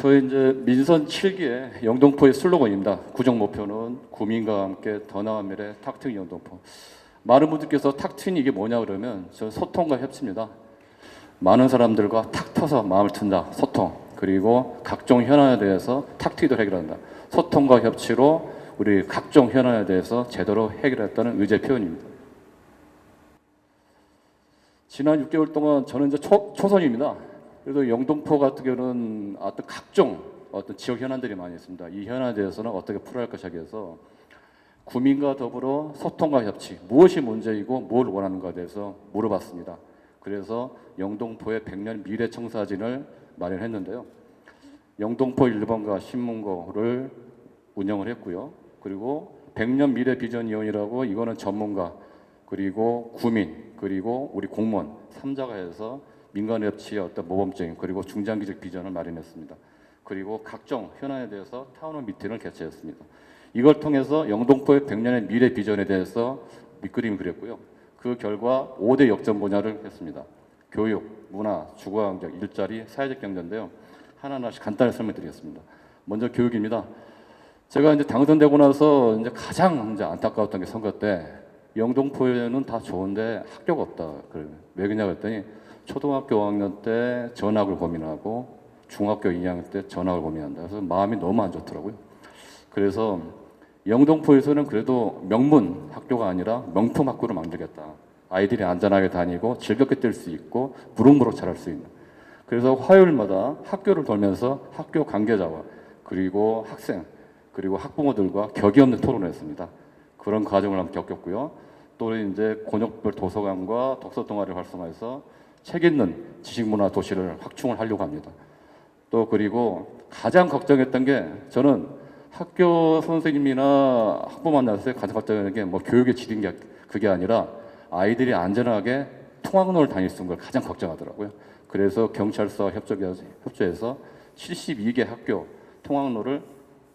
저희 이제 민선 7기의 영동포의 슬로건입니다. 구정 목표는 구민과 함께 더 나은 미래 탁트윈 영동포. 많은 분들께서 탁트윈이 이게 뭐냐 그러면 저 소통과 협치입니다. 많은 사람들과 탁 터서 마음을 튼다. 소통. 그리고 각종 현안에 대해서 탁트윈을 해결한다. 소통과 협치로 우리 각종 현안에 대해서 제대로 해결했다는 의제 표현입니다. 지난 6개월 동안 저는 이제 초, 초선입니다. 그래서 영동포 같은 경우는 어떤 각종 어떤 지역 현안들이 많이 있습니다. 이 현안에 대해서는 어떻게 풀어야 할 것이기 위해서 구민과 더불어 소통과 협치 무엇이 문제이고 뭘 원하는가에 대해서 물어봤습니다. 그래서 영동포의 100년 미래 청사진을 마련했는데요. 영동포 1번가 신문고를 운영을 했고요. 그리고 100년 미래 비전 위원이라고 이거는 전문가 그리고 구민 그리고 우리 공무원 삼자가 해서 민간 협치의 어떤 모범적인 그리고 중장기적 비전을 마련했습니다. 그리고 각종 현안에 대해서 타운홀 미팅을 개최했습니다. 이걸 통해서 영동포의 100년의 미래 비전에 대해서 밑그림을 그렸고요. 그 결과 5대 역점 분야를 했습니다. 교육, 문화, 주거환경, 일자리, 사회적 경제인데요. 하나하나씩 간단히 설명드리겠습니다. 먼저 교육입니다. 제가 이제 당선되고 나서 이제 가장 이제 안타까웠던 게 선거 때 영동포에는 다 좋은데 학교가 없다. 그래. 왜 그러냐 그랬더니 초등학교 5학년 때 전학을 고민하고 중학교 2학년 때 전학을 고민한다. 그래서 마음이 너무 안 좋더라고요. 그래서 영동포에서는 그래도 명문 학교가 아니라 명품 학교를 만들겠다. 아이들이 안전하게 다니고 즐겁게 뛸 수 있고 무럭무럭 자랄 수 있는. 그래서 화요일마다 학교를 돌면서 학교 관계자와 그리고 학생 그리고 학부모들과 격이 없는 토론을 했습니다. 그런 과정을 한번 겪었고요. 또 이제 곤욕별 도서관과 독서 동아리를 활성화해서 책 읽는 지식문화 도시를 확충을 하려고 합니다. 또 그리고 가장 걱정했던 게 저는 학교 선생님이나 학부 때 가장 걱정했던 게뭐 교육의 질인 게 그게 아니라 아이들이 안전하게 통학로를 다닐 수 있는 걸 가장 걱정하더라고요. 그래서 협조해서, 협조해서 72개 학교 통학로를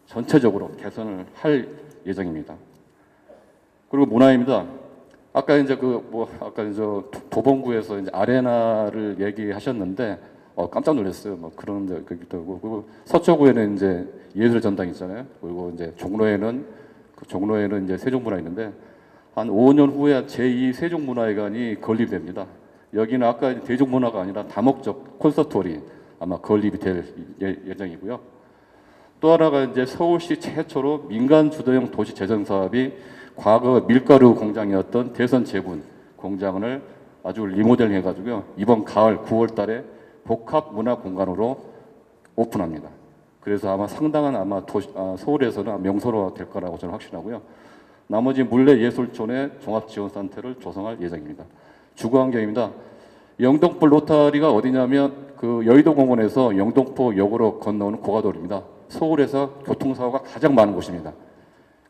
전체적으로 개선을 할 예정입니다. 그리고 문화입니다. 아까 이제 그 뭐 아까 이제 도봉구에서 이제 아레나를 얘기하셨는데 어, 깜짝 놀랐어요. 뭐 그런 데 그기도 하고 그리고 서초구에는 이제 예술 전당 있잖아요. 그리고 이제 종로에는 그 종로에는 이제 세종문화 있는데 한 5년 후에 제2 세종문화회관이 건립됩니다. 여기는 아까 대중문화가 아니라 다목적 콘서트홀이 아마 건립이 될 예- 예정이고요. 또 하나가 이제 서울시 최초로 민간 주도형 도시 재생 사업이 과거 밀가루 공장이었던 대선 제분 공장을 아주 리모델링 해가지고요. 이번 가을 9월 달에 복합 문화 공간으로 오픈합니다. 그래서 아마 상당한 아마 도시, 아, 서울에서는 명소로 될 거라고 저는 확신하고요. 나머지 물레 예술촌의 종합지원센터를 조성할 예정입니다. 주거환경입니다. 영동포 로타리가 어디냐면 그 여의도공원에서 영동포 역으로 건너오는 고가도로입니다. 서울에서 교통사고가 가장 많은 곳입니다.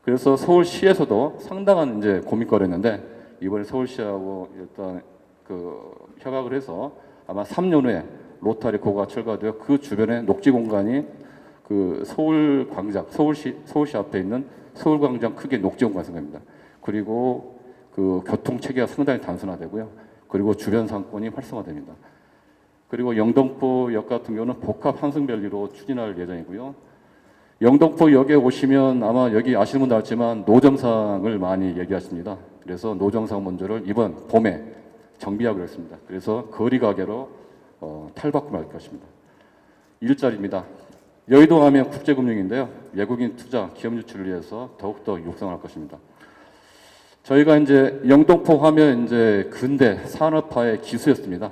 그래서 서울시에서도 상당한 이제 고민거리였는데 이번에 서울시하고 일단 그 협약을 해서 아마 3년 후에 로타리 고가 철거되어 그 주변에 녹지 공간이 그 서울 광장, 서울시 서울시 앞에 있는 서울 광장 크게 녹지 공간 생깁니다. 그리고 그 교통 체계가 상당히 단순화되고요. 그리고 주변 상권이 활성화됩니다. 그리고 영동포역 같은 경우는 복합 환승별리로 추진할 예정이고요. 영동포역에 오시면 아마 여기 아시는 분도 알지만 노정상을 많이 얘기하십니다. 그래서 노정상 문제를 이번 봄에 정비하기로 했습니다. 그래서 거리 가게로 어, 탈바꿈할 것입니다. 일자리입니다. 여의도 하면 국제금융인데요. 외국인 투자, 기업 유치를 위해서 더욱더 육성할 것입니다. 저희가 이제 영동포 하면 이제 근대 산업화의 기수였습니다.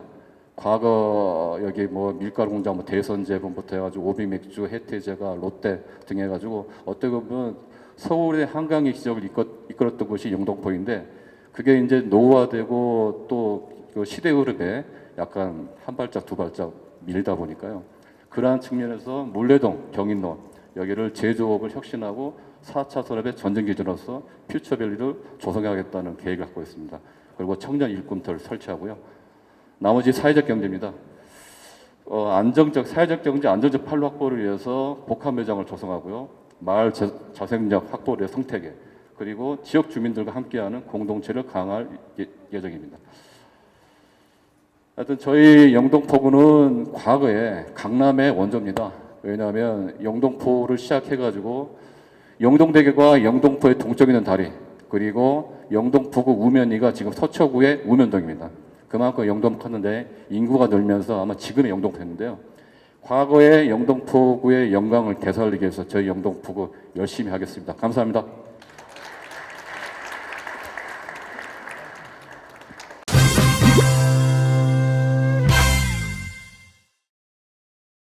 과거 여기 뭐 밀가루 공장 뭐 대선 제품부터 해가지고 오비맥주, 해태제가, 롯데 등 해가지고 어떻게 보면 서울의 한강의 기적을 이끌, 이끌었던 곳이 영동포인데 그게 이제 노후화되고 또 그 시대 흐름에 약간 한 발짝 두 발짝 밀다 보니까요. 그러한 측면에서 물레동, 경인로 여기를 제조업을 혁신하고 4차 산업의 전쟁 기지로서 퓨처밸리를 조성하겠다는 계획을 갖고 있습니다. 그리고 청년 일꾼터를 설치하고요. 나머지 사회적 경제입니다. 어, 안정적 사회적 경제 안정적 판로 확보를 위해서 복합 매장을 조성하고요. 마을 자, 자생력 확보를 위해 성태계 그리고 지역 주민들과 함께하는 공동체를 강화할 예, 예정입니다. 하여튼 저희 영동포구는 과거에 강남의 원조입니다. 왜냐하면 영동포를 시작해가지고 영동대교가 영동포의 동쪽 있는 다리 그리고 영동포구 우면이가 지금 서초구의 우면동입니다. 그만큼 영동 컸는데 인구가 늘면서 아마 지금의 영동포였는데요. 과거의 영동포구의 영광을 되살리기 위해서 저희 영동포구 열심히 하겠습니다. 감사합니다.